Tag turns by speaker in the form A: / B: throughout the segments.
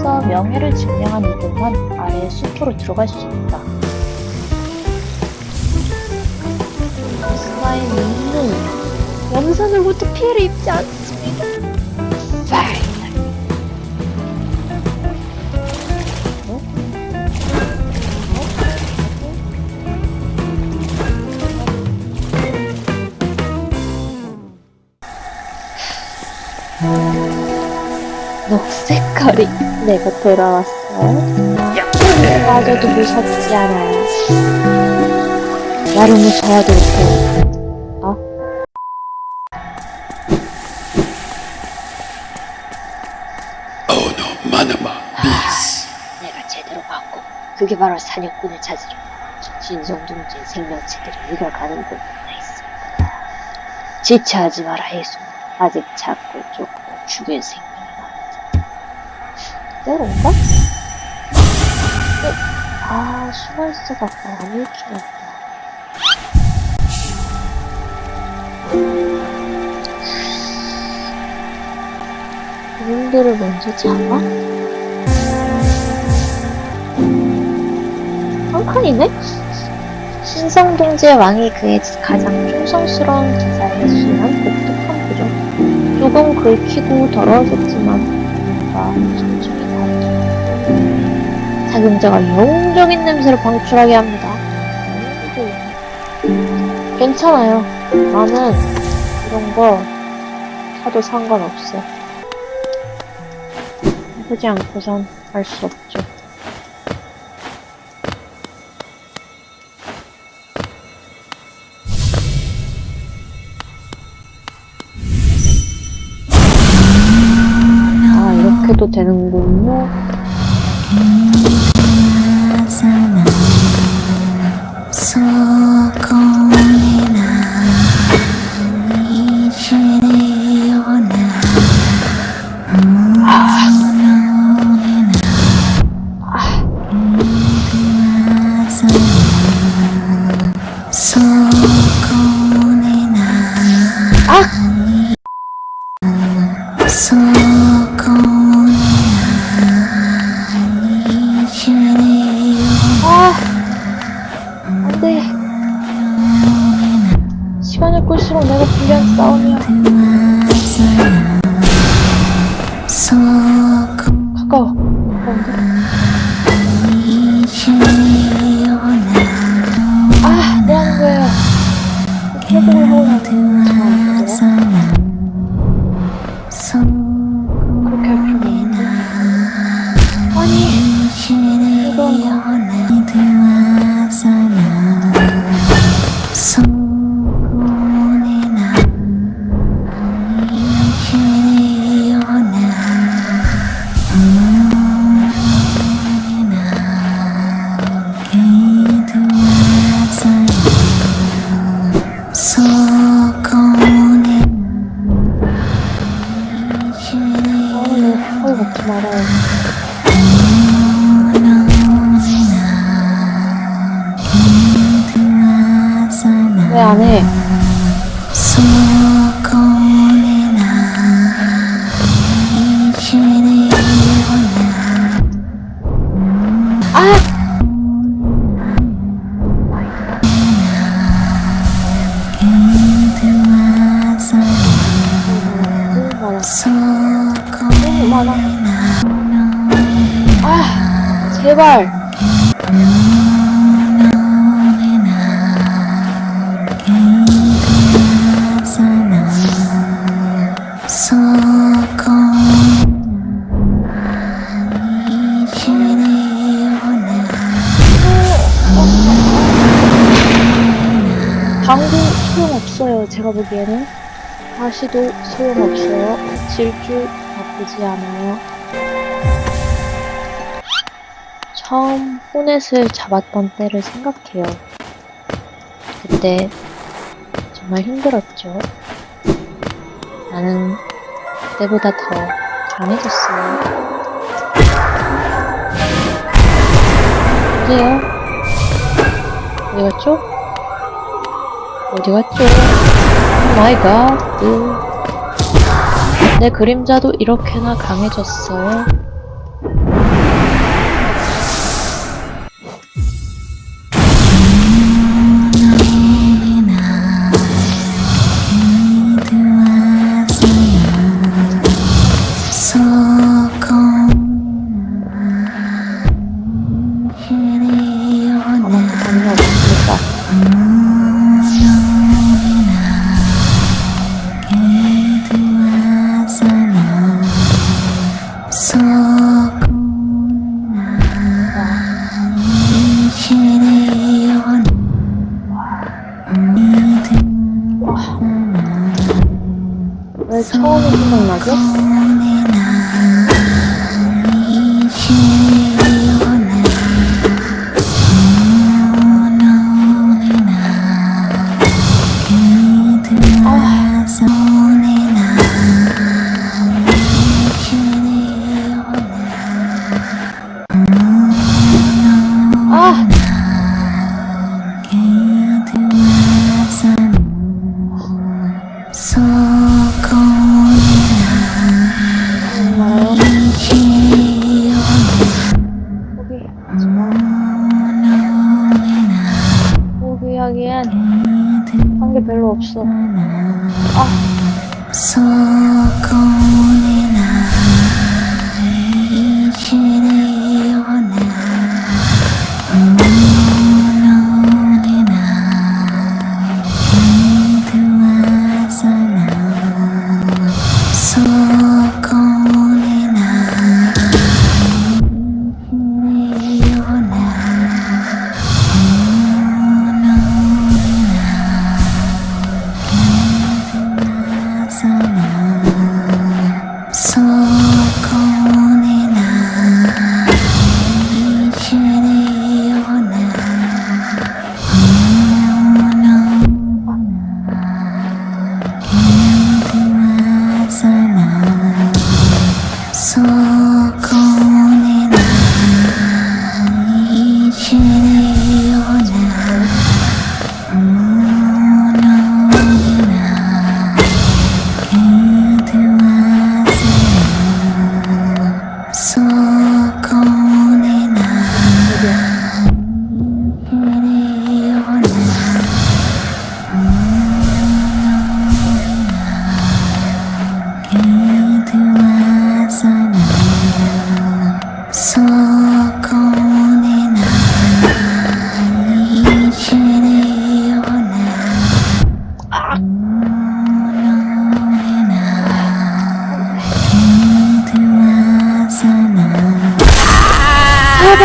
A: 전투에서 명예를 증명한 이들만 아래의 숲으로 들어갈 수 있다. 스마일 눈 염산으로부터 피해를 입지 않습니다. 어? 녹색거리 내가 돌아왔어요. 빠져도 무섭지 않아요. 나를 무서워도 못해. 어?
B: This.
C: 내가 제대로 봤고 그게 바로 사냥꾼을 찾으려 신성둥지의 생명체들이 익어가는 곳에 있습니다. 지체하지 마라 예수. 아직 작고 좁고 죽일 생명
A: 때론가? 어? 아, 숨어있어갖고 안 읽히겠다. 그분들을 먼저 잡아? 한 칸이네? 신성동지의 왕이 그의 가장 충성스러운 기사에 수행한 독특한 부정. 조금 긁히고 더러워졌지만 뭔가 작용자가 영웅적인 냄새를 방출하게 합니다. 음, 괜찮아요. 나는 이런 거 사도 상관없어. 해보지 않고선 알 수 없죠. 아, 이렇게도 되는군요. 아, 네. 거의 먹지 말아요. 왜안 해? 보기에는. 다시도 소용없어요. 질주 나쁘지 않아요. 처음 호넷을 잡았던 때를 생각해요. 그때 정말 힘들었죠. 나는 그때보다 더 강해졌어요. 어디에요? 어디 갔죠? 어디 갔죠? 오 마이 갓. 내 그림자도 이렇게나 강해졌어요.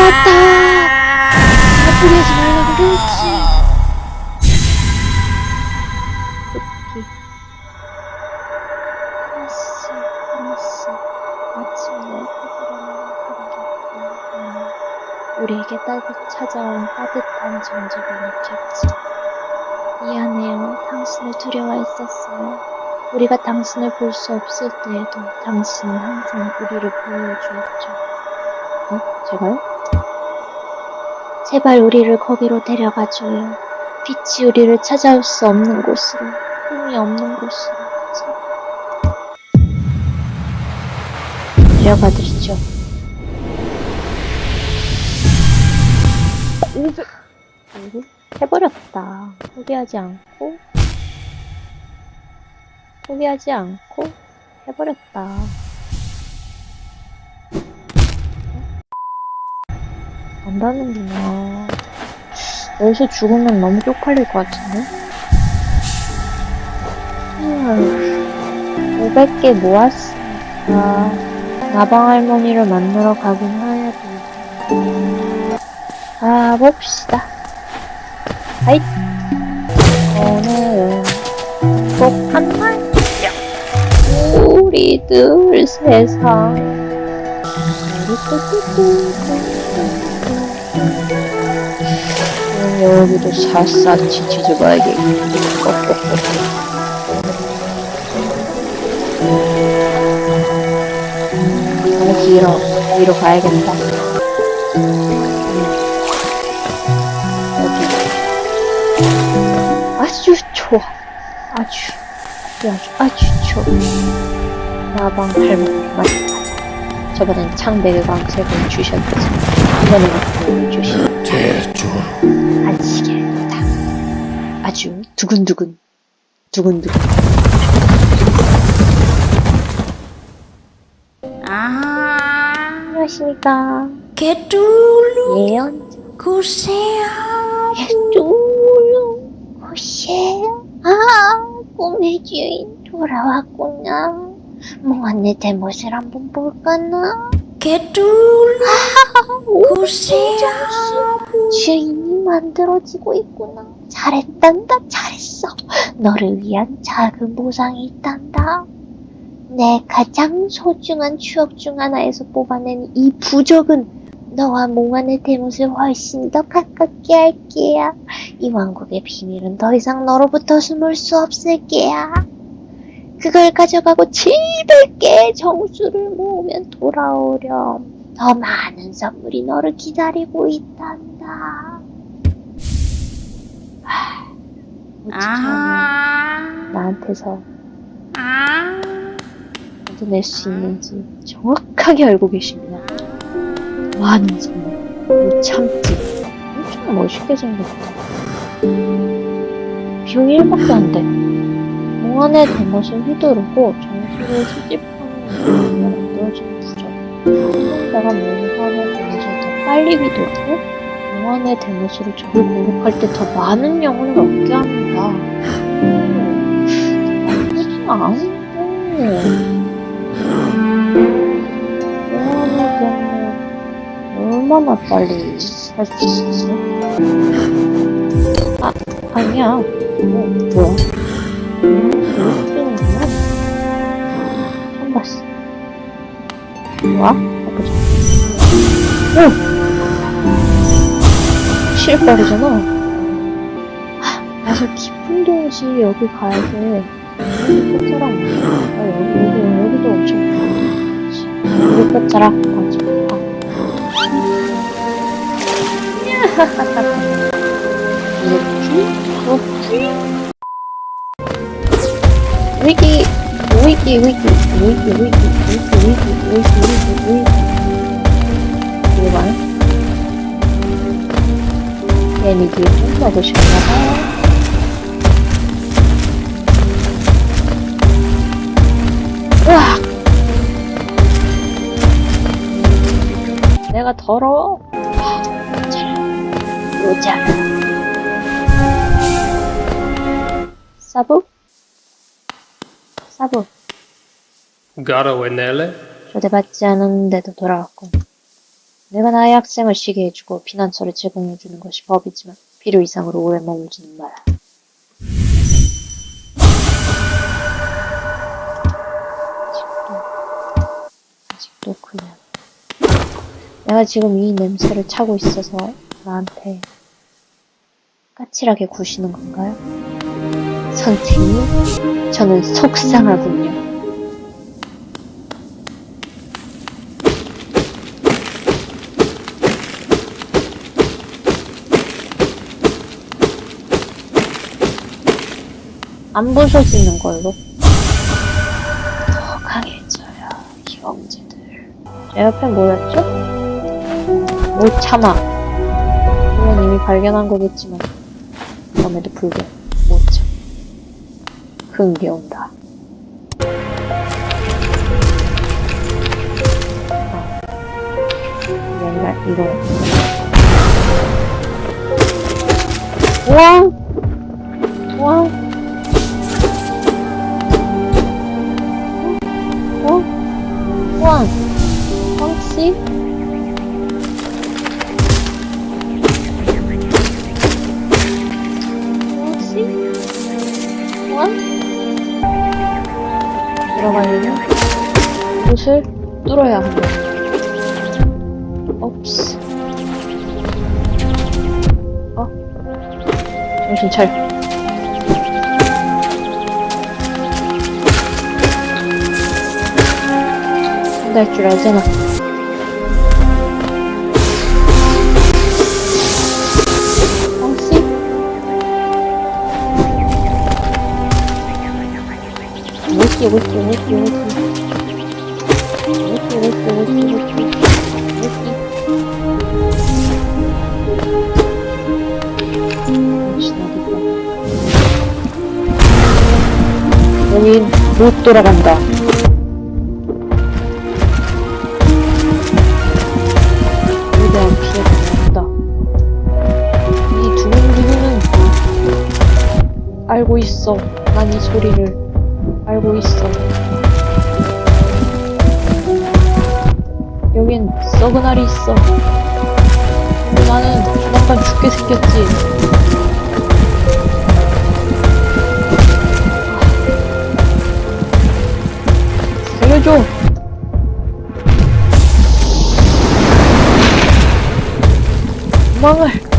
A: 잡았다! 아프게 하지 말라고 그랬지. 습기. 하나씩, 하나씩, 아침에 감기. 우리에게 따뜻 찾아온 따뜻한 정적을 느꼈지. 미안해요. 당신을 두려워했었어요. 우리가 당신을 볼 수 없을 때에도 당신은 항상 우리를 보호해주었죠. 어? 제가요? 제발 우리를 거기로 데려가줘요. 빛이 우리를 찾아올 수 없는 곳으로, 꿈이 없는 곳으로. 데려가드리죠. 우브? 해버렸다. 포기하지 않고, 포기하지 않고, 해버렸다. 안다는구나. 여기서 죽으면 너무 쪽팔릴 것 같은데? 음, 500개 모았으니까 나방 할머니를 만나러 가긴 해야 돼. 아, 봅시다. 아잇! 오늘은 행복한 날! 우리들 세상 우리 여기도 샅샅이 뒤져봐야겠고 너무 길어 위로 가야겠다. 여기. 아주 좋아. 아주 아주 아주 좋아. 나방 할머니 맞아 저번엔 창백의 광책을 주셨지. 이번에는 주시.
B: 대조
A: 안식일이다. 아주 두근두근, 두근두근.
D: 아,
A: 안녕하십니까.
D: 개뚤루
A: 예언.
E: 고세요. 개뚤루 고세요. 아, 꿈의 주인 돌아왔구나. 뭐내 모습을 한번 볼까나?
D: 개뚤루 아, 고세요.
E: 주인. 만들어지고 있구나 잘했단다 잘했어 너를 위한 작은 보상이 있단다 내 가장 소중한 추억 중 하나에서 뽑아낸 이 부적은 너와 몽환의 대못을 훨씬 더 가깝게 할 게야. 이 왕국의 비밀은 더 이상 너로부터 숨을 수 없을 게야. 그걸 가져가고 700개의 정수를 모으면 돌아오렴. 더 많은 선물이 너를 기다리고 있단다.
D: Ah,
A: 나한테서
D: ah.
A: 얻어낼 수 있는지 정확하게 알고 계십니다. 많은 선물, 못 참지. 엄청 멋있게 생겼다. 비용이 1밖에 안 돼. 몽환의 대못을 휘두르고 정수를 수집하는 데 만들어진 부적. 사용자가 몽환의 대못을 더 빨리 휘두르고 몽환의 대못으로 적을 공격할 때 더 많은 영혼을 얻게 합니다. 음, 나쁘진 않은데. 몽환의 대못 얼마나 빨리 할 수 있지? 아, 아니야. 어, 뭐야? 되는구나. 처음 봤어. 와? 해보자. 오! 하, 나서 깊은 동시에 여기 가야 돼. 끝자락. 아, 여기, 여기, 여기도 엄청 빠르지. 여기 끝자락. 맞아. 아. 위기 위기 위기 위기 위기 위기 위기 위기 위기 매니기 넣어주셨나봐요. 으악! 내가 더러워? 모자. 사부? 사부.
F: 가라 웬넬레?
A: 초대받지 않았는데도 돌아왔고. 내가 나의 학생을 쉬게 해주고 피난처를 제공해주는 것이 법이지만 필요 이상으로 오래 머물지는 마라. 아직도, 아직도 그냥. 내가 지금 이 냄새를 차고 있어서 나한테 까칠하게 구시는 건가요? 선생님, 저는 속상하군요. 안 부서지는 걸로. 더 강해져요, 형제들. 제 옆에 뭐였죠? 못 참아. 물론 이미 발견한 거겠지만, 그럼에도 불구하고 못 참. 흥겨운다. 아. 맨날 이거. 와! 와! 뚫어야 한다. 옵스. 어? 정신 차려. 할줄 알잖아. 못 뛰어, 못 뛰어, 못 뛰어, 못 뛰어. 여기 못 돌아간다. 이 두근두근은 알고 있어. 난 이 소리를 알고 있어. 여긴 썩은 알이 있어. 그리고 나는 조만간 죽게 생겼지. 살려줘! 도망을!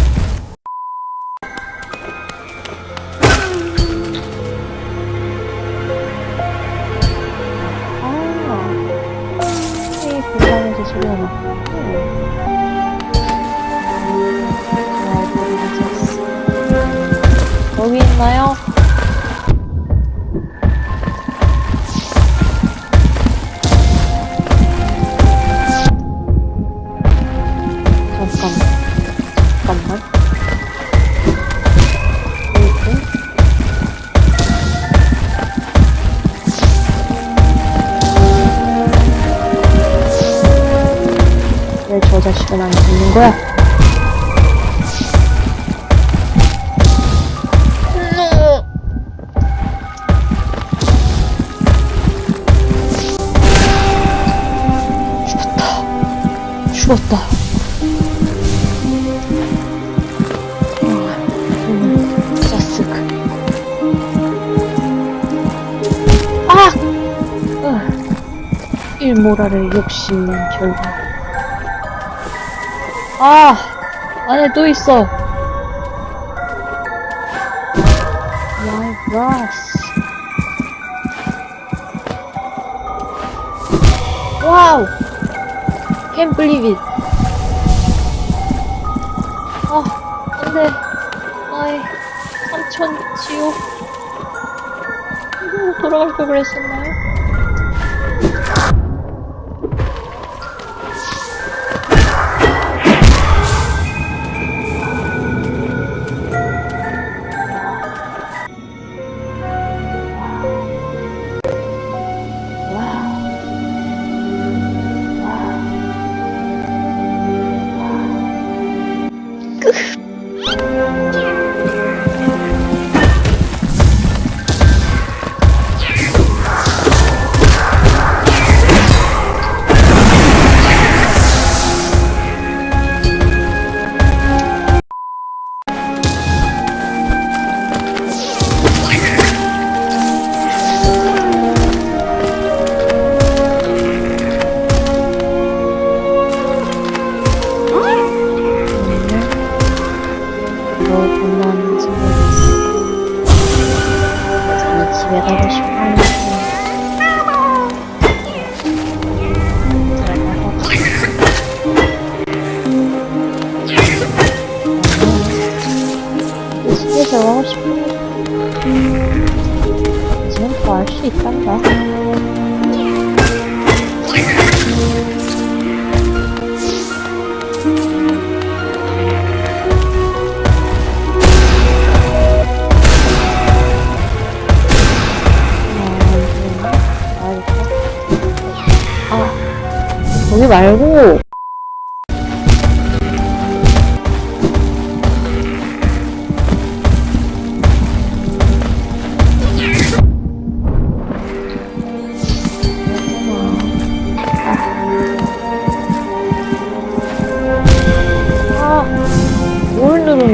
A: 으, 일모라를 욕심낸 결과. 아! 안에 또 있어. 마이 브라스. 와우! Can't believe it. 아, 안 돼. 아이, 삼촌 지옥. 돌아갈 걸 그랬었나요?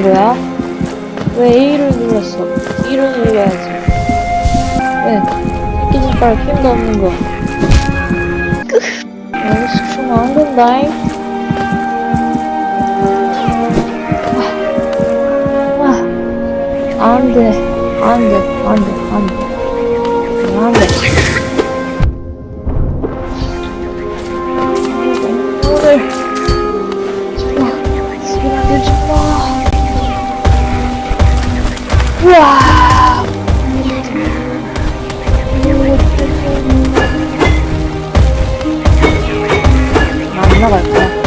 A: 거야? 왜 A를 눌렀어? E를 눌러야지. 왜? 새끼 손가락 힘도 없는 거. 여기서 주면 안 된다잉. 아, 아, 안 돼. 안 돼. 안 돼. 안 돼. 안 돼. 안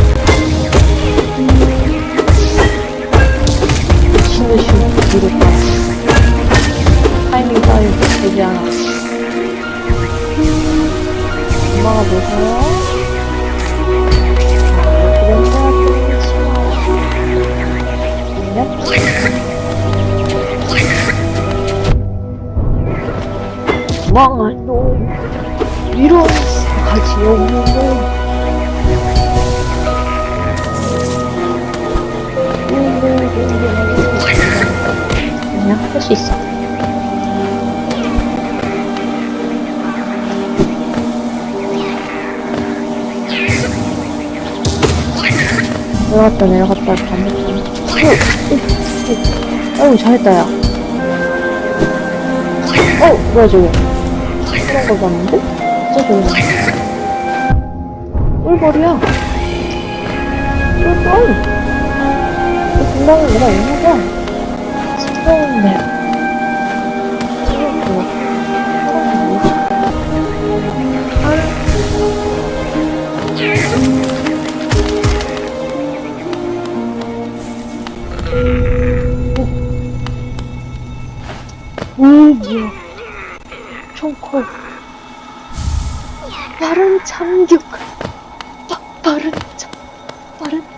A: 내려갔다 내려갔다 반대편. 어우 잘했다 야. 어 뭐야 저거? 그런 걸 봤는데? 진짜 좋네. 꿀벌이야. 꿀벌. 이 분명히 뭐가 있나 봐. 스프레인데. 지금 뭐야? 사람 참격. 빠, 빠른 참, 빠른.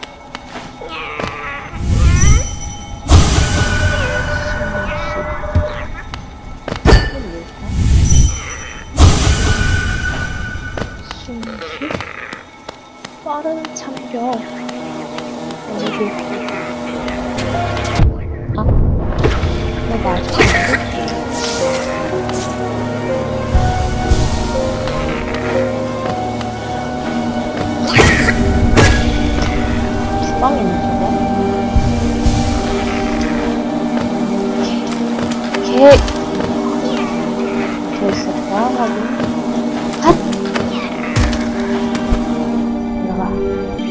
A: 들어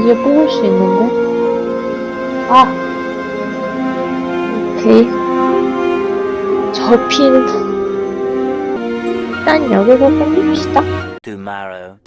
A: 드디어 뽑을 수 있는데? 아. 오케이. 저 핀. 일단 여기서 뽑읍시다.
G: tomorrow.